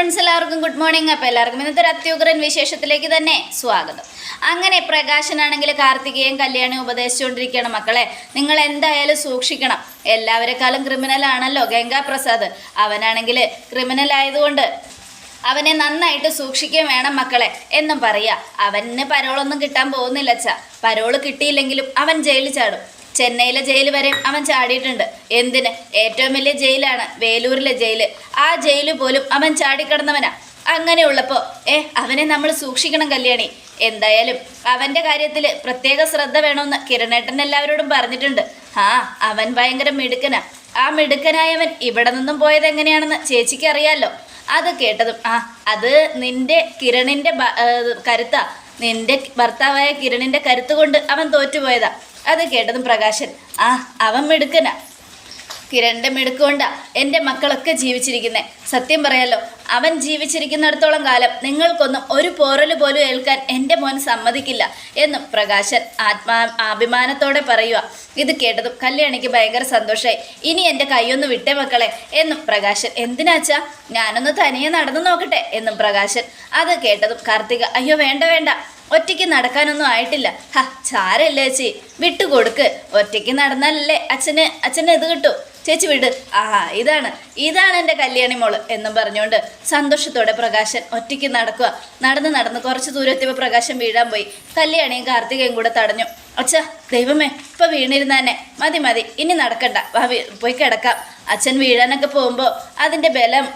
Friends എല്ലാവർക്കും good morning അപ്പോൾ എല്ലാവർക്കും ഇന്നത്തെ ഒരു അത്യുഗ്രൻ വിശേഷത്തിലേക്ക് തന്നെ സ്വാഗതം. അങ്ങനെ പ്രകാശനാണെങ്കിൽ കാർത്തികയും കല്യാണിയും ഉപദേശിച്ചുകൊണ്ടിരിക്കുകയാണ് മക്കളെ. നിങ്ങൾ എന്തായാലും സൂക്ഷിക്കണം. എല്ലാവരെക്കാളും ക്രിമിനൽ ആണല്ലോ ഗംഗാപ്രസാദ്. അവനാണെങ്കിൽ ക്രിമിനൽ ആയതുകൊണ്ട് അവനെ നന്നായിട്ട് സൂക്ഷിക്കുകയും വേണം മക്കളെ. എന്നും പറയുക അവന് പരോളൊന്നും കിട്ടാൻ പോകുന്നില്ല അച്ഛ. പരോൾ കിട്ടിയില്ലെങ്കിലും അവൻ ജയിലിൽ ചാടും. ചെന്നൈയിലെ ജയിൽ വരെ അവൻ ചാടിയിട്ടുണ്ട്. എന്തിന്? ഏറ്റവും വലിയ ജയിലാണ് വേലൂരിലെ ജയിൽ ആ ജയിൽ പോലും അവൻ ചാടിക്കടന്നവനാ. അങ്ങനെയുള്ളപ്പോ ഏ അവനെ നമ്മൾ സൂക്ഷിക്കണം കല്യാണി. എന്തായാലും അവന്റെ കാര്യത്തിൽ പ്രത്യേക ശ്രദ്ധ വേണമെന്ന് കിരണേട്ടൻ എല്ലാവരോടും പറഞ്ഞിട്ടുണ്ട്. ആ അവൻ ഭയങ്കര മിടുക്കനാ. ആ മിടുക്കനായവൻ ഇവിടെ നിന്നും പോയത് എങ്ങനെയാണെന്ന് ചേച്ചിക്ക് അറിയാലോ. അത് കേട്ടതും ആ അത് നിന്റെ കിരണിന്റെ കരുത്താ. നിന്റെ ഭർത്താവായ കിരണിന്റെ കരുത്ത് കൊണ്ട് അവൻ തോറ്റുപോയതാ. അത് കേട്ടതും പ്രകാശൻ ആ അവൻ മിടുക്കനാ. കിരണ്ടം മിടുക്കൊണ്ടാ എന്റെ മക്കളൊക്കെ ജീവിച്ചിരിക്കുന്നത് സത്യം പറയാലോ അവൻ ജീവിച്ചിരിക്കുന്നിടത്തോളം കാലം നിങ്ങൾക്കൊന്നും ഒരു പോറൽ പോലും ഏൽക്കാൻ എന്റെ മോൻ സമ്മതിക്കില്ല എന്നും പ്രകാശൻ ആത്മാ അഭിമാനത്തോടെ പറയുക. ഇത് കേട്ടതും കല്യാണിക്ക് ഭയങ്കര സന്തോഷമായി ഇനി എന്റെ കൈയൊന്ന് വിട്ടേ മക്കളെ എന്നും പ്രകാശൻ എന്തിനാച്ചാ ഞാനൊന്ന് തനിയെ നടന്നു നോക്കട്ടെ എന്നും പ്രകാശൻ. അത് കേട്ടതും കാർത്തിക അയ്യോ വേണ്ട വേണ്ട. ഒറ്റയ്ക്ക് നടക്കാനൊന്നും ആയിട്ടില്ല. ഹ ചാരല്ലേ ചേച്ചി വിട്ടുകൊടുക്ക്. ഒറ്റയ്ക്ക് നടന്നാലല്ലേ അച്ഛന് അച്ഛന് ഇത് കിട്ടൂ. ചേച്ചി വിട്. ആ ഇതാണ്. ഇതാണ് എന്റെ കല്യാണി മോൾ എന്നും പറഞ്ഞുകൊണ്ട് സന്തോഷത്തോടെ പ്രകാശൻ ഒറ്റയ്ക്ക് നടക്കുക. നടന്ന് നടന്ന് കുറച്ച് ദൂരം എത്തിയപ്പോൾ പ്രകാശൻ വീഴാൻ പോയി. കല്യാണിയും കാർത്തികയും കൂടെ തടഞ്ഞു. അച്ഛാ ദൈവമേ ഇപ്പം വീണിരുന്നാനെ മതി മതി ഇനി നടക്കണ്ട. പോയി കിടക്കാം. അച്ഛൻ വീഴാനൊക്കെ പോകുമ്പോൾ അതിന്റെ ബലം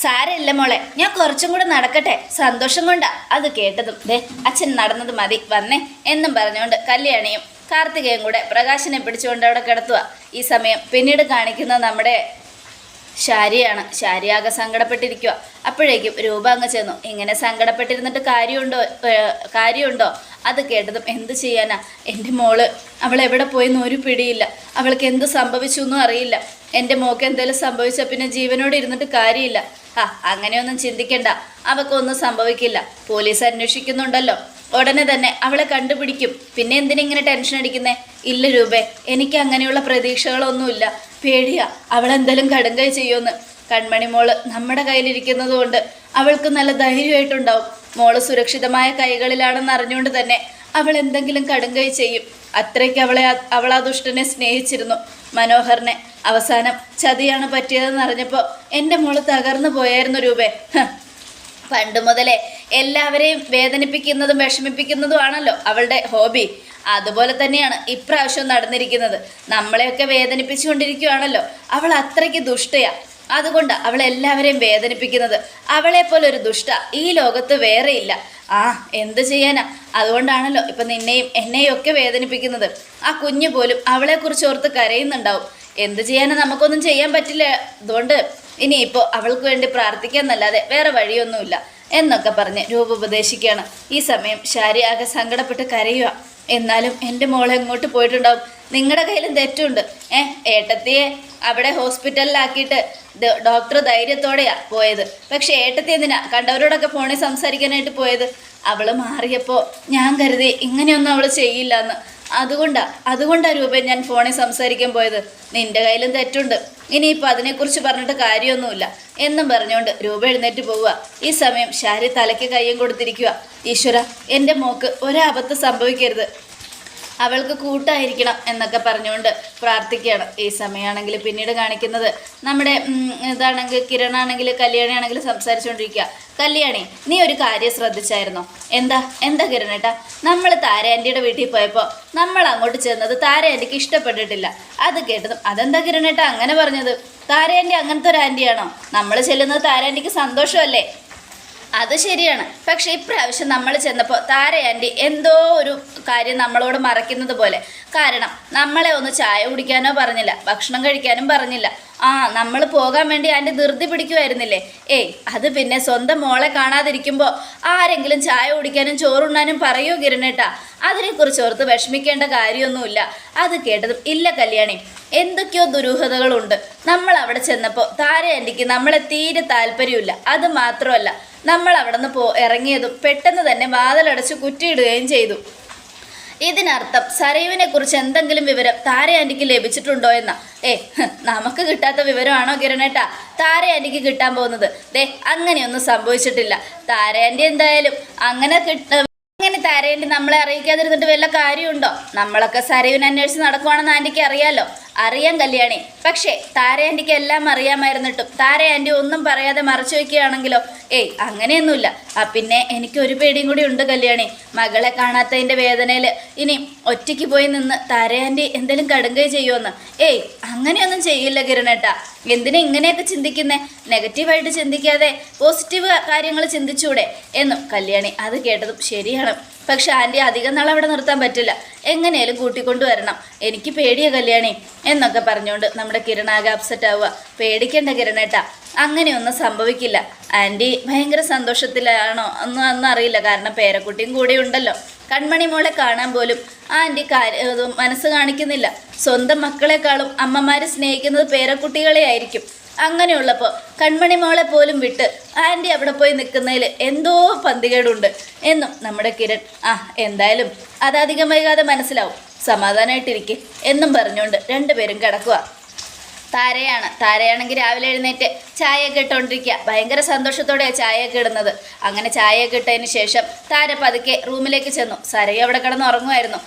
സാരമില്ല മോളെ. ഞാൻ കുറച്ചും കൂടെ നടക്കട്ടെ. സന്തോഷം കൊണ്ടാ. അത് കേട്ടതും. ദേ അച്ഛൻ നടന്നത് മതി. വന്നേ എന്നും പറഞ്ഞുകൊണ്ട് കല്യാണിയും കാർത്തികയും കൂടെ പ്രകാശനെ പിടിച്ചുകൊണ്ട് അവിടെ കിടത്തുക. ഈ സമയം പിന്നീട് കാണിക്കുന്ന നമ്മുടെ ശാരിയാണ്. ആകെ സങ്കടപ്പെട്ടിരിക്കുക അപ്പോഴേക്കും രൂപ അങ്ങ് ചെന്നു. ഇങ്ങനെ സങ്കടപ്പെട്ടിരുന്നിട്ട് കാര്യമുണ്ടോ? കാര്യമുണ്ടോ? അത് കേട്ടതും എന്ത് ചെയ്യാനാ? എന്റെ മോൾ അവൾ എവിടെ പോയെന്ന് ഒരു പിടിയില്ല. അവൾക്ക് എന്ത് സംഭവിച്ചു എന്നും അറിയില്ല. എന്റെ മോക്ക് എന്തെങ്കിലും സംഭവിച്ചാൽ പിന്നെ ജീവനോട് ഇരുന്നിട്ട് കാര്യമില്ല. ആ അങ്ങനെയൊന്നും ചിന്തിക്കണ്ട. അവക്കൊന്നും സംഭവിക്കില്ല. പോലീസ് അന്വേഷിക്കുന്നുണ്ടല്ലോ. ഉടനെ തന്നെ അവളെ കണ്ടുപിടിക്കും. പിന്നെ എന്തിനിങ്ങനെ ടെൻഷൻ അടിക്കുന്നേ? ഇല്ല രൂപേ എനിക്ക് അങ്ങനെയുള്ള പ്രതീക്ഷകളൊന്നുമില്ല. പേടിയാ അവളെന്തെങ്കിലും കടുങ്കൈ ചെയ്യുമെന്ന്. കൺമണി മോൾ നമ്മുടെ കയ്യിലിരിക്കുന്നത് കൊണ്ട് അവൾക്ക് നല്ല ധൈര്യമായിട്ടുണ്ടാവും. മോൾ സുരക്ഷിതമായ കൈകളിലാണെന്ന് അറിഞ്ഞുകൊണ്ട് തന്നെ അവൾ എന്തെങ്കിലും കടുങ്കൈ ചെയ്യും. അത്രയ്ക്ക് അവളെ അവൾ ആ ദുഷ്ടനെ സ്നേഹിച്ചിരുന്നു. മനോഹറിനെ അവസാനം ചതിയാണ് പറ്റിയതെന്ന് അറിഞ്ഞപ്പോൾ എന്റെ മോൾ തകർന്നു പോയായിരുന്നു രൂപേ. പണ്ട് മുതലേ എല്ലാവരെയും വേദനിപ്പിക്കുന്നതും വിഷമിപ്പിക്കുന്നതുമാണല്ലോ അവളുടെ ഹോബി. അതുപോലെ തന്നെയാണ് ഇപ്രാവശ്യം നടന്നിരിക്കുന്നത്. നമ്മളെയൊക്കെ വേദനിപ്പിച്ചുകൊണ്ടിരിക്കുകയാണല്ലോ അവൾ അത്രയ്ക്ക് ദുഷ്ടയാ. അതുകൊണ്ട് അവൾ എല്ലാവരെയും വേദനിപ്പിക്കുന്നത് അവളെ പോലെ ഒരു ദുഷ്ട. ഈ ലോകത്ത് വേറെയില്ല ആ എന്ത് ചെയ്യാനാ? അതുകൊണ്ടാണല്ലോ ഇപ്പം നിന്നെയും എന്നെയും ഒക്കെ വേദനിപ്പിക്കുന്നത്. ആ കുഞ്ഞു പോലും അവളെക്കുറിച്ച് ഓർത്ത് കരയുന്നുണ്ടാവും. എന്ത് ചെയ്യാനാ? നമുക്കൊന്നും ചെയ്യാൻ പറ്റില്ല. അതുകൊണ്ട് ഇനിയിപ്പോൾ അവൾക്ക് വേണ്ടി പ്രാർത്ഥിക്കാന്നല്ലാതെ വേറെ വഴിയൊന്നുമില്ല എന്നൊക്കെ പറഞ്ഞ് രൂപ ഉപദേശിക്കുകയാണ്. ഈ സമയം ശാരി ആകെ സങ്കടപ്പെട്ട് കരയുക. എന്നാലും എന്റെ മോളെ എങ്ങോട്ട് പോയിട്ടുണ്ടാവും? നിങ്ങളുടെ കയ്യിലും തെറ്റുണ്ട്. ഏ ഏട്ടത്തിയെ അവിടെ ഹോസ്പിറ്റലിലാക്കിയിട്ട് ഡോക്ടർ ധൈര്യത്തോടെയാണ് പോയത്. പക്ഷേ ഏട്ടത്തി എന്തിനാ കണ്ടവരോടൊക്കെ ഫോണിൽ സംസാരിക്കാനായിട്ട് പോയത്? അവൾ മാറിയപ്പോൾ ഞാൻ കരുതി ഇങ്ങനെയൊന്നും അവൾ ചെയ്യില്ല എന്ന് അതുകൊണ്ടാ അതുകൊണ്ടാ രൂപ ഞാൻ ഫോണിൽ സംസാരിക്കാൻ പോയത്. നിന്റെ കയ്യിലും തെറ്റുണ്ട്. ഇനിയിപ്പോൾ അതിനെക്കുറിച്ച് പറഞ്ഞിട്ട് കാര്യമൊന്നുമില്ല. എന്നും പറഞ്ഞുകൊണ്ട് രൂപ എഴുന്നേറ്റ് പോവുക. ഈ സമയം ശാരി തലയ്ക്ക് കയ്യും കൊടുത്തിരിക്കുക. ഈശ്വര എന്റെ മോക്ക് ഒരാപത്ത് സംഭവിക്കരുത്. അവൾക്ക് കൂട്ടായിരിക്കണം എന്നൊക്കെ പറഞ്ഞുകൊണ്ട് പ്രാർത്ഥിക്കുകയാണ്. ഈ സമയമാണെങ്കിൽ പിന്നീട് കാണിക്കുന്നത് നമ്മുടെ ഇതാണെങ്കിൽ കിരണാണെങ്കിൽ കല്യാണിയാണെങ്കിൽ സംസാരിച്ചുകൊണ്ടിരിക്കുക. കല്യാണി നീ ഒരു കാര്യം ശ്രദ്ധിച്ചായിരുന്നോ? എന്താ? എന്താ കിരണേട്ടാ? നമ്മൾ താര ആന്റിയുടെ വീട്ടിൽ പോയപ്പോൾ നമ്മൾ അങ്ങോട്ട് ചെന്നത് താര ആന്റിക്ക് ഇഷ്ടപ്പെട്ടിട്ടില്ല. അത് കേട്ടതും അതെന്താ കിരണേട്ടാ അങ്ങനെ പറഞ്ഞത്? താര അങ്ങനത്തെ ഒരു ആന്റിയാണോ നമ്മൾ ചെല്ലുന്നത് താര ആന്റിക്ക് സന്തോഷമല്ലേ? അത് ശരിയാണ്. പക്ഷേ ഇപ്രാവശ്യം നമ്മൾ ചെന്നപ്പോൾ താര ആന്റി എന്തോ ഒരു കാര്യം നമ്മളോട് മറയ്ക്കുന്നത് പോലെ. കാരണം നമ്മളെ ഒന്ന് ചായ കുടിക്കാനോ പറഞ്ഞില്ല ഭക്ഷണം കഴിക്കാനും പറഞ്ഞില്ല. ആ നമ്മൾ പോകാൻ വേണ്ടി ആന്റി ധൃതി പിടിക്കുമായിരുന്നില്ലേ ഏയ് അത് പിന്നെ സ്വന്തം മോളെ കാണാതിരിക്കുമ്പോൾ ആരെങ്കിലും ചായ കുടിക്കാനും ചോറുണ്ണാനും പറയൂ കിരണേട്ടാ? അതിനെക്കുറിച്ച് ഓർത്ത് വിഷമിക്കേണ്ട കാര്യമൊന്നുമില്ല. അത് കേട്ടതും ഇല്ല കല്യാണി. എന്തൊക്കെയോ ദുരൂഹതകളുണ്ട്. നമ്മൾ അവിടെ ചെന്നപ്പോൾ താര ആന്റിക്ക് നമ്മളെ തീരെ താല്പര്യമില്ല. അത് മാത്രമല്ല നമ്മൾ അവിടെ നിന്ന് പോ ഇറങ്ങിയതും പെട്ടെന്ന് തന്നെ വാതിലടച്ച് കുറ്റിയിടുകയും ചെയ്തു. ഇതിനർത്ഥം സരയുവിനെ കുറിച്ച് എന്തെങ്കിലും വിവരം താര ആന്റിക്ക് ലഭിച്ചിട്ടുണ്ടോ എന്ന. ഏ നമുക്ക് കിട്ടാത്ത വിവരമാണോ കിരണേട്ടാ? താര ആന്റിക്ക് കിട്ടാൻ പോകുന്നത്. ദേ അങ്ങനെയൊന്നും സംഭവിച്ചിട്ടില്ല. താര ആന്റി എന്തായാലും അങ്ങനെ കിട്ട അങ്ങനെ താരേണ്ടി നമ്മളെ അറിയിക്കാതിരുന്നിട്ട് വല്ല കാര്യമുണ്ടോ? നമ്മളൊക്കെ സരയുവിനെ അന്വേഷിച്ച് നടക്കുവാണെന്ന് ആന്റിക്ക് അറിയാലോ. അറിയാം കല്യാണി. പക്ഷേ താര ആന്റിക്ക് എല്ലാം അറിയാമായിരുന്നിട്ടും താര ആന്റി ഒന്നും പറയാതെ മറച്ചു വയ്ക്കുകയാണെങ്കിലോ ഏയ് അങ്ങനെയൊന്നുമില്ല. ആ പിന്നെ എനിക്ക് ഒരു പേടിയും കൂടി ഉണ്ട് കല്യാണി. മകളെ കാണാത്തതിന്റെ വേദനയിൽ ഇനി ഒറ്റയ്ക്ക് പോയി നിന്ന് താര ആന്റി എന്തെങ്കിലും കടുങ്കൈ ചെയ്യുമെന്ന് ഏയ് അങ്ങനെയൊന്നും ചെയ്യില്ല കിരണേട്ടാ. എന്തിനാ ഇങ്ങനെയൊക്കെ ചിന്തിക്കുന്നേ? നെഗറ്റീവായിട്ട് ചിന്തിക്കാതെ പോസിറ്റീവ് കാര്യങ്ങൾ ചിന്തിച്ചൂടെ? എന്നും കല്യാണി അത് കേട്ടതും ശരിയാണ്. പക്ഷെ ആന്റി അധികം നാൾ അവിടെ നിർത്താൻ പറ്റില്ല. എങ്ങനെയാലും കൂട്ടിക്കൊണ്ടു വരണം. എനിക്ക് പേടിയ കല്യാണി എന്നൊക്കെ പറഞ്ഞുകൊണ്ട് നമ്മുടെ കിരണാകെ അപ്സെറ്റ് ആവുക. പേടിക്കേണ്ട കിരണേട്ടാ അങ്ങനെയൊന്നും സംഭവിക്കില്ല. ആന്റി ഭയങ്കര സന്തോഷത്തിലാണോ ഒന്നും ഒന്നും അറിയില്ല. കാരണം പേരക്കുട്ടിയും കൂടെ ഉണ്ടല്ലോ. കൺമണി മോളെ കാണാൻ പോലും ആന്റി കാര്യ മനസ്സ് കാണിക്കുന്നില്ല. സ്വന്തം മക്കളെക്കാളും അമ്മമാർ സ്നേഹിക്കുന്നത് പേരക്കുട്ടികളെ ആയിരിക്കും അങ്ങനെയുള്ളപ്പോൾ കൺമണി മോളെ പോലും വിട്ട് ആന്റി അവിടെ പോയി നിൽക്കുന്നതിൽ എന്തോ പന്തികേടുണ്ട് എന്നും നമ്മുടെ കിരൺ ആ എന്തായാലും അതധികം വൈകാതെ മനസ്സിലാവും. സമാധാനമായിട്ടിരിക്കെ എന്നും പറഞ്ഞുകൊണ്ട് രണ്ടുപേരും കിടക്കുക താരയാണ് താരയാണെങ്കിൽ രാവിലെ എഴുന്നേറ്റ് ചായയൊക്കെ ഇട്ടുകൊണ്ടിരിക്കുക ഭയങ്കര സന്തോഷത്തോടെയാണ് ചായയൊക്കെ ഇടുന്നത്. അങ്ങനെ ചായയൊക്കെ ഇട്ടതിന് ശേഷം താര പതുക്കെ റൂമിലേക്ക് ചെന്നു. സരയും അവിടെ കിടന്ന് ഉറങ്ങുമായിരുന്നു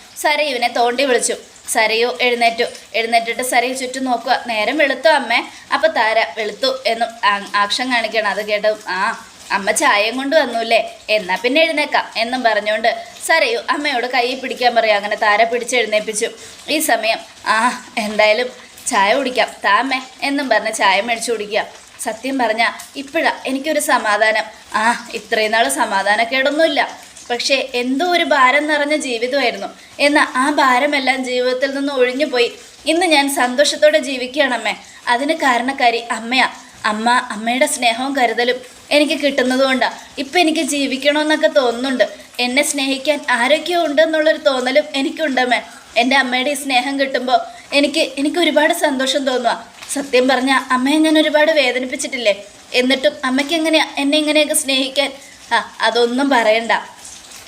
ഇവനെ തോണ്ടി വിളിച്ചു. സരയു എഴുന്നേറ്റു. എഴുന്നേറ്റിട്ട് സരയു ചുറ്റും നോക്കുക. നേരം വെളുത്തു അമ്മേ. അപ്പം താര വെളുത്തു എന്നും ആക്ഷൻ ആക്ഷം കാണിക്കണം. അത് കേട്ടു ആ അമ്മ ചായം കൊണ്ട് വന്നൂല്ലേ? എന്നാ പിന്നെ എഴുന്നേക്കാം എന്നും പറഞ്ഞുകൊണ്ട് സരയു അമ്മയോട് കൈ പിടിക്കാൻ പറയാം അങ്ങനെ താര പിടിച്ച് എഴുന്നേൽപ്പിച്ചു ഈ സമയം ആ എന്തായാലും ചായ കുടിക്കാം. താമേ എന്നും പറഞ്ഞ് ചായ മേടിച്ചു കുടിക്കുക. സത്യം പറഞ്ഞാൽ ഇപ്പോഴാ എനിക്കൊരു സമാധാനം. ആ ഇത്രയും നാൾ സമാധാനക്കേടൊന്നുമില്ല. പക്ഷേ എന്തോ ഒരു ഭാരം നിറഞ്ഞ ജീവിതമായിരുന്നു. എന്നാൽ ആ ഭാരമെല്ലാം ജീവിതത്തിൽ നിന്ന് ഒഴിഞ്ഞു പോയി ഇന്ന് ഞാൻ സന്തോഷത്തോടെ ജീവിക്കുകയാണ് അമ്മേ. അതിന് കാരണക്കാരി അമ്മയാ. അമ്മ അമ്മയുടെ സ്നേഹവും കരുതലും എനിക്ക് കിട്ടുന്നതുകൊണ്ടാണ് ഇപ്പം എനിക്ക് ജീവിക്കണമെന്നൊക്കെ തോന്നുന്നുണ്ട്. എന്നെ സ്നേഹിക്കാൻ ആരൊക്കെയോ ഉണ്ടെന്നുള്ളൊരു തോന്നലും എനിക്കുണ്ടമ്മേ എന്റെ അമ്മയുടെ ഈ സ്നേഹം കിട്ടുമ്പോൾ എനിക്ക് എനിക്ക് ഒരുപാട് സന്തോഷം തോന്നുക സത്യം പറഞ്ഞാൽ അമ്മയെ ഞാൻ ഒരുപാട് വേദനിപ്പിച്ചിട്ടില്ലേ? എന്നിട്ടും അമ്മയ്ക്ക് എങ്ങനെയാ എന്നെ ഇങ്ങനെയൊക്കെ സ്നേഹിക്കാൻ? ആ അതൊന്നും പറയണ്ട.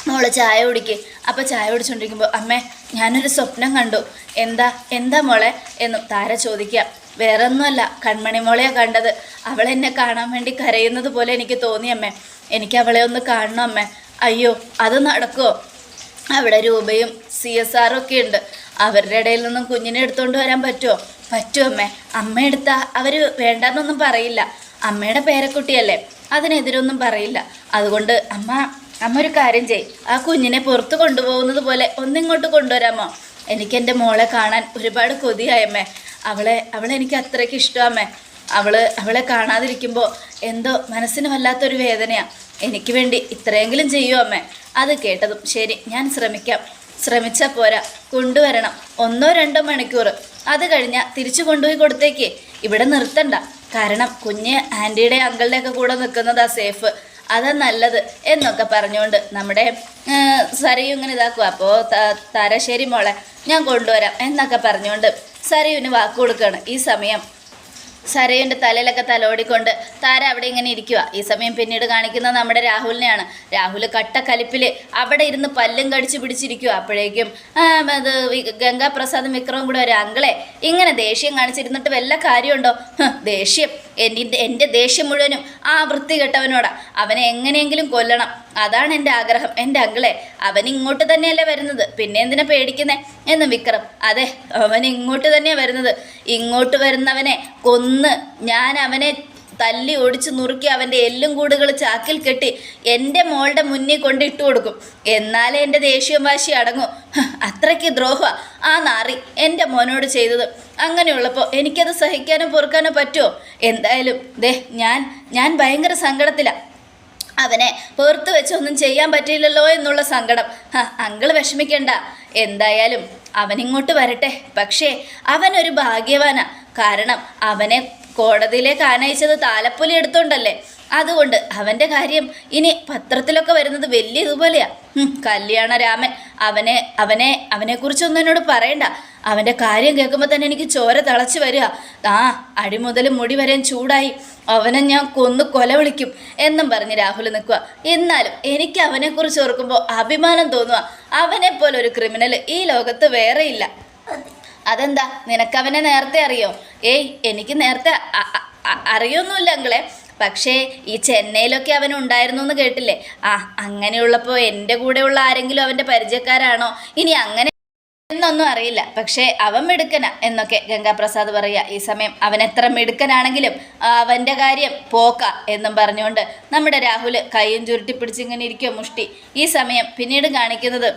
മോൾ ചായ കുടിക്ക്. അപ്പോൾ ചായ കുടിച്ചുകൊണ്ടിരിക്കുമ്പോൾ അമ്മേ ഞാനൊരു സ്വപ്നം കണ്ടു. എന്താ എന്താ മോളെ? എന്നും താര ചോദിക്കുക. വേറെ ഒന്നുമല്ല കൺമണി മോളെയാ കണ്ടത്. അവൾ എന്നെ കാണാൻ വേണ്ടി കരയുന്നത് പോലെ എനിക്ക് തോന്നി അമ്മേ. എനിക്ക് അവളെ ഒന്ന് കാണണം അമ്മേ. അയ്യോ അത് നടക്കുമോ അവിടെ രൂപയും സി എസ് ആറും ഒക്കെ ഉണ്ട്. അവരുടെ ഇടയിൽ നിന്നും കുഞ്ഞിനെ എടുത്തുകൊണ്ട് വരാൻ പറ്റുമോ പറ്റുമോ അമ്മേ. അമ്മ എടുത്താൽ അവർ വേണ്ടെന്നൊന്നും പറയില്ല. അമ്മയുടെ പേരക്കുട്ടിയല്ലേ? അതിനെതിരൊന്നും പറയില്ല. അതുകൊണ്ട് അമ്മ അമ്മ ഒരു കാര്യം ചെയ്. ആ കുഞ്ഞിനെ പുറത്ത് കൊണ്ടുപോകുന്നത് പോലെ ഒന്നിങ്ങോട്ട് കൊണ്ടുവരാമോ? എനിക്ക് എന്റെ മോളെ കാണാൻ ഒരുപാട് കൊതിയായമ്മേ അവളെ അവളെ എനിക്ക് അത്രയ്ക്ക് ഇഷ്ടമമ്മേ അവൾ അവളെ കാണാതിരിക്കുമ്പോൾ എന്തോ മനസ്സിന് വല്ലാത്തൊരു വേദനയാണ് എനിക്ക് വേണ്ടി ഇത്രയെങ്കിലും ചെയ്യൂ അമ്മേ. അത് കേട്ടതും ശരി ഞാൻ ശ്രമിക്കാം. ശ്രമിച്ചാൽ പോരാ. കൊണ്ടുവരണം. ഒന്നോ രണ്ടോ മണിക്കൂർ അത് കഴിഞ്ഞാൽ തിരിച്ചു കൊണ്ടുപോയി കൊടുത്തേക്ക്. ഇവിടെ നിർത്തണ്ട. കാരണം കുഞ്ഞ് ആന്റിയുടെ അങ്കിളുടെ ഒക്കെ കൂടെ നിൽക്കുന്നതാ സേഫ്. അതാ നല്ലത് എന്നൊക്കെ പറഞ്ഞുകൊണ്ട് നമ്മുടെ സരയു ഇങ്ങനെ ഇതാക്കുക അപ്പോൾ തരശ്ശേരി മോളെ ഞാൻ കൊണ്ടുവരാം എന്നൊക്കെ പറഞ്ഞുകൊണ്ട് സരയുവിന് വാക്ക് കൊടുക്കുകയാണ് ഈ സമയം സരയുന്റെ തലയിലൊക്കെ തലോടിക്കൊണ്ട് താര അവിടെ ഇങ്ങനെ ഇരിക്കുക ഈ സമയം പിന്നീട് കാണിക്കുന്നത് നമ്മുടെ രാഹുലിനെയാണ്. രാഹുൽ കട്ടക്കലിപ്പിൽ അവിടെ ഇരുന്ന് പല്ലും കടിച്ച് പിടിച്ചിരിക്കുക അപ്പോഴേക്കും അത് ഗംഗാപ്രസാദും വിക്രമും കൂടെ ഒരു അങ്കിളെ ഇങ്ങനെ ദേഷ്യം കാണിച്ചിരുന്നിട്ട് വല്ല കാര്യമുണ്ടോ? ദേഷ്യം. എന്റെ എന്റെ ദേഷ്യം മുഴുവനും ആ വൃത്തികെട്ടവനോടാ അവനെ എങ്ങനെയെങ്കിലും കൊല്ലണം. അതാണ് എന്റെ ആഗ്രഹം. എന്റെ അങ്കിളെ അവൻ ഇങ്ങോട്ട് തന്നെയല്ലേ വരുന്നത്? പിന്നെ എന്തിനാ പേടിക്കുന്നേ? എന്ന് വിക്രം അതെ അവൻ ഇങ്ങോട്ട് തന്നെയാണ് വരുന്നത്. ഇങ്ങോട്ട് വരുന്നവനെ കൊന്ന് ഞാൻ അവനെ തല്ലി ഒടിച്ച് നുറുക്കി അവന്റെ എല്ലും കൂടുകൾ ചാക്കിൽ കെട്ടി എന്റെ മോളുടെ മുന്നിൽ കൊണ്ട് ഇട്ട് കൊടുക്കും. എന്നാലേ എന്റെ ദേഷ്യം വാശി അടങ്ങും അത്രയ്ക്ക് ദ്രോഹ ആ നാറി എന്റെ മോനോട് ചെയ്തത്. അങ്ങനെയുള്ളപ്പോൾ എനിക്കത് സഹിക്കാനോ പൊറുക്കാനോ പറ്റുമോ എന്തായാലും ദേ ഞാൻ ഞാൻ ഭയങ്കര സങ്കടത്തിലാണ് അവനെ പുറത്ത് വെച്ചൊന്നും ചെയ്യാൻ പറ്റിയില്ലല്ലോ എന്നുള്ള സങ്കടം. അങ്കിൾ വിഷമിക്കണ്ട. എന്തായാലും അവനിങ്ങോട്ട് വരട്ടെ. പക്ഷേ അവനൊരു ഭാഗ്യവാനാ. കാരണം അവനെ കോടതിയിലേക്ക് ആനയിച്ചത് താലപ്പൊലി എടുത്തോണ്ടല്ലേ? അതുകൊണ്ട് അവന്റെ കാര്യം ഇനി പത്രത്തിലൊക്കെ വരുന്നത് വലിയ ഇതുപോലെയാ. കല്യാണ രാമൻ അവനെ അവനെ അവനെക്കുറിച്ചൊന്നും എന്നോട് പറയണ്ട. അവന്റെ കാര്യം കേൾക്കുമ്പോൾ തന്നെ എനിക്ക് ചോര തിളച്ച് വരിക. ആ അടി മുതൽ മുടി വരെയും ചൂടായി. അവനെ ഞാൻ കൊന്നു കൊല വിളിക്കും എന്നും പറഞ്ഞ് രാഹുൽ നിൽക്കുക എന്നാലും എനിക്ക് അവനെക്കുറിച്ച് ഓർക്കുമ്പോൾ അഭിമാനം തോന്നുക അവനെപ്പോലെ ഒരു ക്രിമിനൽ ഈ ലോകത്ത് വേറെയില്ല. അതെന്താ? നിനക്കവനെ നേരത്തെ അറിയോ? ഏയ് എനിക്ക് നേരത്തെ അറിയൊന്നുമില്ല അങ്ങളെ പക്ഷേ ഈ ചെന്നൈയിലൊക്കെ അവൻ ഉണ്ടായിരുന്നു എന്ന് കേട്ടില്ലേ? ആ അങ്ങനെയുള്ളപ്പോൾ എന്റെ കൂടെയുള്ള ആരെങ്കിലും അവന്റെ പരിചയക്കാരാണോ? ഇനി അങ്ങനെ എന്നൊന്നും അറിയില്ല. പക്ഷേ അവൻ മിടുക്കന എന്നൊക്കെ ഗംഗാപ്രസാദ് പറയുക ഈ സമയം അവൻ എത്ര മിടുക്കനാണെങ്കിലും അവന്റെ കാര്യം പോക്ക എന്നും പറഞ്ഞുകൊണ്ട് നമ്മുടെ രാഹുൽ കൈയും ചുരുട്ടി പിടിച്ചിങ്ങനെ ഇരിക്കുക മുഷ്ടി. ഈ സമയം പിന്നീട് കാണിക്കുന്നത്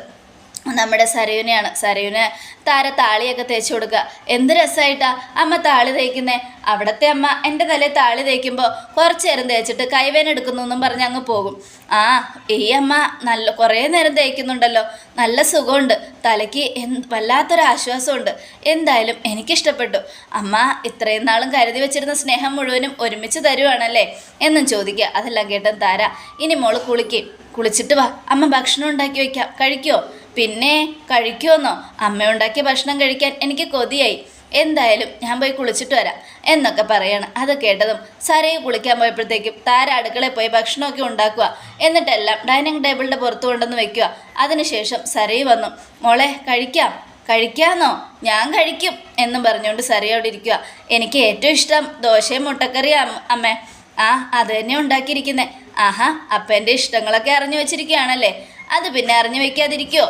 നമ്മുടെ സരയുനെയാണ്. സരയുന് താര താളിയൊക്കെ തേച്ച് കൊടുക്കുക. എന്ത് രസമായിട്ടാ അമ്മ താളി തേക്കുന്നേ. അവിടുത്തെ അമ്മ എന്റെ തലയിൽ താളി തേക്കുമ്പോൾ കുറച്ച് നേരം തേച്ചിട്ട് കൈവേന എടുക്കുന്നു എന്നും പറഞ്ഞ് അങ്ങ് പോകും. ആ ഈ അമ്മ നല്ല കുറേ നേരം തേക്കുന്നുണ്ടല്ലോ. നല്ല സുഖമുണ്ട്. തലയ്ക്ക് എന്ത് വല്ലാത്തൊരു ആശ്വാസമുണ്ട്. എന്തായാലും എനിക്കിഷ്ടപ്പെട്ടു. അമ്മ ഇത്രയും നാളും കരുതി വെച്ചിരുന്ന സ്നേഹം മുഴുവനും ഒരുമിച്ച് തരുവാണല്ലേ? എന്നും ചോദിക്കുക. അതെല്ലാം കേട്ടും താര ഇനി മോൾ കുളിക്കും. കുളിച്ചിട്ട് വാ. അമ്മ ഭക്ഷണം ഉണ്ടാക്കി വയ്ക്കാം കഴിക്കുമോ പിന്നെ കഴിക്കുമെന്നോ? അമ്മ ഉണ്ടാക്കിയ ഭക്ഷണം കഴിക്കാൻ എനിക്ക് കൊതിയായി. എന്തായാലും ഞാൻ പോയി കുളിച്ചിട്ട് വരാം. എന്നൊക്കെ പറയണം. അത് കേട്ടതും സരയെ കുളിക്കാൻ പോയപ്പോഴത്തേക്കും താര അടുക്കളയിൽ പോയി ഭക്ഷണമൊക്കെ ഉണ്ടാക്കുക. എന്നിട്ടെല്ലാം ഡൈനിങ് ടേബിളിന്റെ പുറത്ത് കൊണ്ടുവന്ന് വെക്കുക. അതിനുശേഷം സരയ് വന്നു. മോളെ കഴിക്കാം. കഴിക്കാമെന്നോ ഞാൻ കഴിക്കും. എന്നും പറഞ്ഞുകൊണ്ട് സരയോടെ ഇരിക്കുക. എനിക്ക് ഏറ്റവും ഇഷ്ടം ദോശയും മുട്ടക്കറിയും അമ്മ. ആ അത് തന്നെ ഉണ്ടാക്കിയിരിക്കുന്നേ. ആഹാ അപ്പന്റെ ഇഷ്ടങ്ങളൊക്കെ അറിഞ്ഞു വെച്ചിരിക്കുകയാണല്ലേ? അത് പിന്നെ അറിഞ്ഞു വെക്കാതിരിക്കുമോ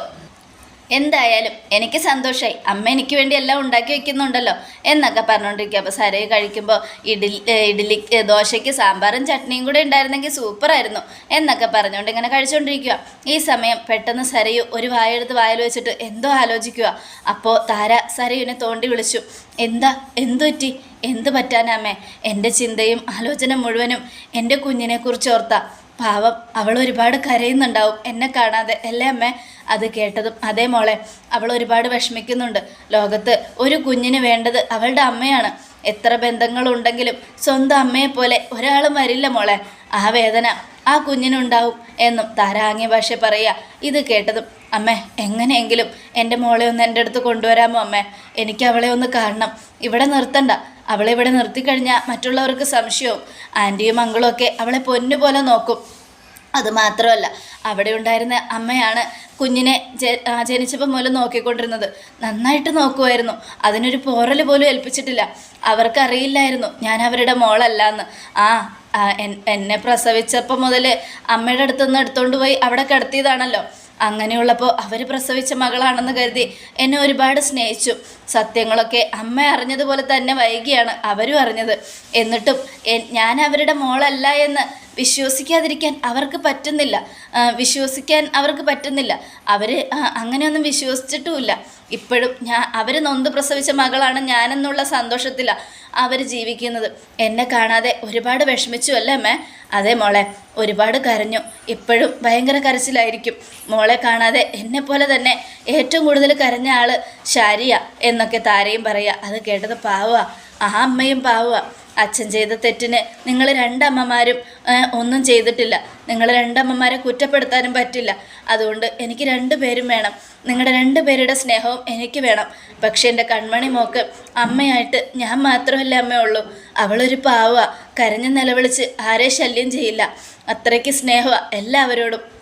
എന്തായാലും എനിക്ക് സന്തോഷമായി അമ്മ എനിക്ക് വേണ്ടി എല്ലാം ഉണ്ടാക്കി വെക്കുന്നുണ്ടല്ലോ എന്നൊക്കെ പറഞ്ഞുകൊണ്ടിരിക്കുക അപ്പോൾ സരയെ കഴിക്കുമ്പോൾ ഇഡ്ഡലി ഇഡ്ഡലി ദോശയ്ക്ക് സാമ്പാറും ചട്നിയും കൂടെ ഉണ്ടായിരുന്നെങ്കിൽ സൂപ്പറായിരുന്നു എന്നൊക്കെ പറഞ്ഞുകൊണ്ട് ഇങ്ങനെ കഴിച്ചുകൊണ്ടിരിക്കുക ഈ സമയം പെട്ടെന്ന് സരയു ഒരു വായെടുത്ത് വായിൽ വെച്ചിട്ട് എന്തോ ആലോചിക്കുക അപ്പോൾ താര സരയുവിനെ തോണ്ടി വിളിച്ചു. എന്താ എന്തു പറ്റി? എന്ത് പറ്റാനാമേ എന്റെ ചിന്തയും ആലോചന മുഴുവനും എന്റെ കുഞ്ഞിനെക്കുറിച്ച് ഓർത്താ. പാവം അവൾ ഒരുപാട് കരയുന്നുണ്ടാവും എന്നെ കാണാതെ. അല്ലേ അമ്മേ? അത് കേട്ടതും. അതേ മോളെ അവൾ ഒരുപാട് വിഷമിക്കുന്നുണ്ട്. ലോകത്ത് ഒരു കുഞ്ഞിന് വേണ്ടത് അവളുടെ അമ്മയാണ്. എത്ര ബന്ധങ്ങളുണ്ടെങ്കിലും സ്വന്തം അമ്മയെ പോലെ ഒരാളും വരില്ല മോളെ. ആ വേദന ആ കുഞ്ഞിനുണ്ടാവും എന്നും താരാങ്ങിയ ഭാഷ പറയുക. ഇത് കേട്ടതും അമ്മേ എങ്ങനെയെങ്കിലും എന്റെ മോളെ ഒന്ന് എന്റെ അടുത്ത് കൊണ്ടുവരാമോ അമ്മേ? എനിക്ക് അവളെ ഒന്ന് കാണണം. ഇവിടെ നിർത്തണ്ട. അവളെ ഇവിടെ നിർത്തിക്കഴിഞ്ഞാൽ മറ്റുള്ളവർക്ക് സംശയവും ആന്റിയും അങ്കിളും ഒക്കെ അവളെ പൊന്നുപോലെ നോക്കും. അതുമാത്രമല്ല അവിടെ ഉണ്ടായിരുന്ന അമ്മയാണ് കുഞ്ഞിനെ ജനിച്ചപ്പോൾ മുതൽ നോക്കിക്കൊണ്ടിരുന്നത്. നന്നായിട്ട് നോക്കുമായിരുന്നു അതിനൊരു പോറൽ പോലും ഏൽപ്പിച്ചിട്ടില്ല. അവർക്കറിയില്ലായിരുന്നു ഞാൻ അവരുടെ മോളല്ല എന്ന് ആ ആ, എന്നെ പ്രസവിച്ചപ്പോൾ മുതൽ അമ്മയുടെ അടുത്തുനിന്ന് എടുത്തുകൊണ്ട് പോയി അവിടെ കിടത്തിയതാണല്ലോ. അങ്ങനെയുള്ളപ്പോൾ അവർ പ്രസവിച്ച മകളാണെന്ന് കരുതി എന്നെ ഒരുപാട് സ്നേഹിച്ചു. സത്യങ്ങളൊക്കെ അമ്മ അറിഞ്ഞതുപോലെ തന്നെ വൈകിയാണ് അവരും അറിഞ്ഞത്. എന്നിട്ടും ഞാൻ അവരുടെ മോളല്ല എന്ന് വിശ്വസിക്കാതിരിക്കാൻ അവർക്ക് പറ്റുന്നില്ല. വിശ്വസിക്കാൻ അവർക്ക് പറ്റുന്നില്ല. അവർ അങ്ങനെയൊന്നും വിശ്വസിച്ചിട്ടുമില്ല. ഇപ്പോഴും ഞാൻ അവർ നൊന്ത് പ്രസവിച്ച മകളാണ് ഞാനെന്നുള്ള സന്തോഷത്തിലാണ് അവർ ജീവിക്കുന്നത്. എന്നെ കാണാതെ ഒരുപാട് വിഷമിച്ചു അല്ലേ അമ്മേ? അതെ മോളെ ഒരുപാട് കരഞ്ഞു. ഇപ്പോഴും ഭയങ്കര കരച്ചിലായിരിക്കും. മോളെ കാണാതെ എന്നെ പോലെ തന്നെ ഏറ്റവും കൂടുതൽ കരഞ്ഞ ആൾ ശാരിയ എന്നൊക്കെ താരയും പറയുക അത് കേട്ടത് പാവുക ആ അമ്മയും പാവുക അച്ഛൻ ചെയ്ത തെറ്റിന് നിങ്ങൾ രണ്ടമ്മമാരും ഒന്നും ചെയ്തിട്ടില്ല. നിങ്ങൾ രണ്ടമ്മമാരെ കുറ്റപ്പെടുത്താനും പറ്റില്ല. അതുകൊണ്ട് എനിക്ക് രണ്ട് പേരും വേണം. നിങ്ങളുടെ രണ്ട് പേരുടെ സ്നേഹവും എനിക്ക് വേണം. പക്ഷേ എന്റെ കൺമണി മോക്ക് അമ്മയായിട്ട് ഞാൻ മാത്രമല്ല അമ്മയുള്ളൂ. അവളൊരു പാവ. കരഞ്ഞ് നിലവിളിച്ച് ആരെ ശല്യം ചെയ്യില്ല. അത്രയ്ക്ക് സ്നേഹമാണ് എല്ലാവരോടും.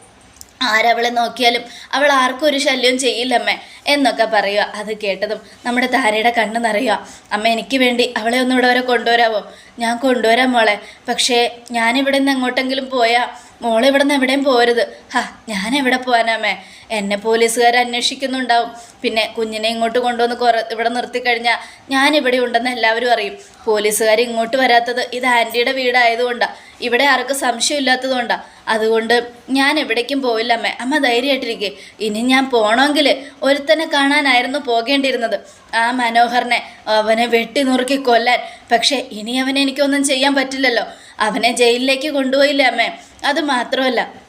ആരവളെ നോക്കിയാലും അവൾ ആർക്കും ഒരു ശല്യവും ചെയ്യില്ലമ്മേ എന്നൊക്കെ പറയുക. അത് കേട്ടതും നമ്മുടെ താരയുടെ കണ്ണ് നിറയുക. അമ്മ എനിക്ക് വേണ്ടി അവളെ ഒന്ന് ഇവിടെ വരെ കൊണ്ടുവരാവോ? ഞാൻ കൊണ്ടുവരാം മോളെ. പക്ഷേ ഞാനിവിടെ നിന്ന് എങ്ങോട്ടെങ്കിലും പോയാൽ മോളെ ഇവിടെ നിന്ന് എവിടെയും പോരുത് ഹാ ഞാൻ എവിടെ പോകാനാമേ എന്നെ പോലീസുകാർ അന്വേഷിക്കുന്നുണ്ടാവും. പിന്നെ കുഞ്ഞിനെ ഇങ്ങോട്ട് കൊണ്ടുവന്ന് കുറ ഇവിടെ നിർത്തിക്കഴിഞ്ഞാൽ ഞാൻ ഇവിടെ ഉണ്ടെന്ന് എല്ലാവരും അറിയും. പോലീസുകാർ ഇങ്ങോട്ട് വരാത്തത് ഇത് ആന്റിയുടെ വീടായതുകൊണ്ടാണ് ഇവിടെ ആർക്കും സംശയമില്ലാത്തതുകൊണ്ടാണ് അതുകൊണ്ട് ഞാൻ എവിടേക്കും പോവില്ല അമ്മേ. അമ്മ ധൈര്യമായിട്ടിരിക്കേ. ഇനി ഞാൻ പോകണമെങ്കിൽ ഒരുത്തനെ കാണാനായിരുന്നു പോകേണ്ടിയിരുന്നത്. ആ മനോഹറിനെ അവനെ വെട്ടി നുറുക്കി കൊല്ലാൻ. പക്ഷേ ഇനി അവനെ എനിക്കൊന്നും ചെയ്യാൻ പറ്റില്ലല്ലോ. അവനെ ജയിലിലേക്ക് കൊണ്ടുപോയില്ല അമ്മേ? അത് മാത്രമല്ല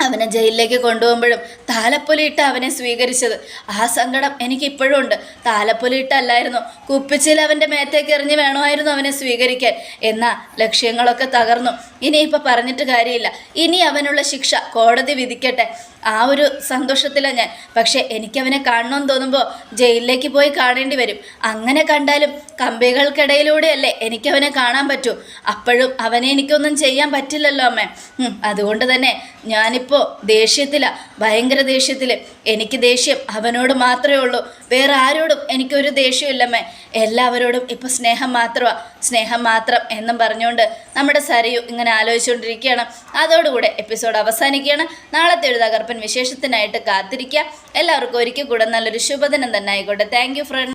അവനെ ജയിലിലേക്ക് കൊണ്ടുപോകുമ്പോഴും താലപ്പൊലിയിട്ട് അവനെ സ്വീകരിച്ചത്. ആ സങ്കടം എനിക്കിപ്പോഴും ഉണ്ട്. താലപ്പൊലിയിട്ടല്ലായിരുന്നു കുപ്പിച്ചിൽ അവന്റെ മേത്തേക്ക് എറിഞ്ഞ് വേണമായിരുന്നു അവനെ സ്വീകരിക്കാൻ. എന്നാൽ ലക്ഷ്യങ്ങളൊക്കെ തകർന്നു. ഇനിയിപ്പോൾ പറഞ്ഞിട്ട് കാര്യമില്ല. ഇനി അവനുള്ള ശിക്ഷ കോടതി വിധിക്കട്ടെ. ആ ഒരു സന്തോഷത്തിലാണ് ഞാൻ. പക്ഷേ എനിക്കവനെ കാണണമെന്ന് തോന്നുമ്പോൾ ജയിലിലേക്ക് പോയി കാണേണ്ടി വരും. അങ്ങനെ കണ്ടാലും കമ്പികൾക്കിടയിലൂടെയല്ലേ എനിക്കവനെ കാണാൻ പറ്റൂ. അപ്പോഴും അവനെ എനിക്കൊന്നും ചെയ്യാൻ പറ്റില്ലല്ലോ അമ്മേ. അതുകൊണ്ട് തന്നെ ഞാനിപ്പോൾ ദേഷ്യത്തിലാണ് ഭയങ്കര ദേഷ്യത്തിൽ എനിക്ക് ദേഷ്യം അവനോട് മാത്രമേ ഉള്ളൂ. വേറെ ആരോടും എനിക്കൊരു ദേഷ്യമില്ലമ്മേ എല്ലാവരോടും ഇപ്പോൾ സ്നേഹം മാത്രമാണ് സ്നേഹം മാത്രം എന്നും പറഞ്ഞുകൊണ്ട് നമ്മുടെ സരയു ഇങ്ങനെ ആലോചിച്ചുകൊണ്ടിരിക്കുകയാണ് അതോടുകൂടെ എപ്പിസോഡ് അവസാനിക്കുകയാണ്. നാളത്തെ എഴുതാകർപ്പ് വിശേഷത്തിനായിട്ട് കാത്തിരിക്കുക എല്ലാവർക്കും ഒരിക്കൽ കൂടെ നല്ലൊരു ശുഭദിനം തന്നെ ആയിക്കോട്ടെ. Thank front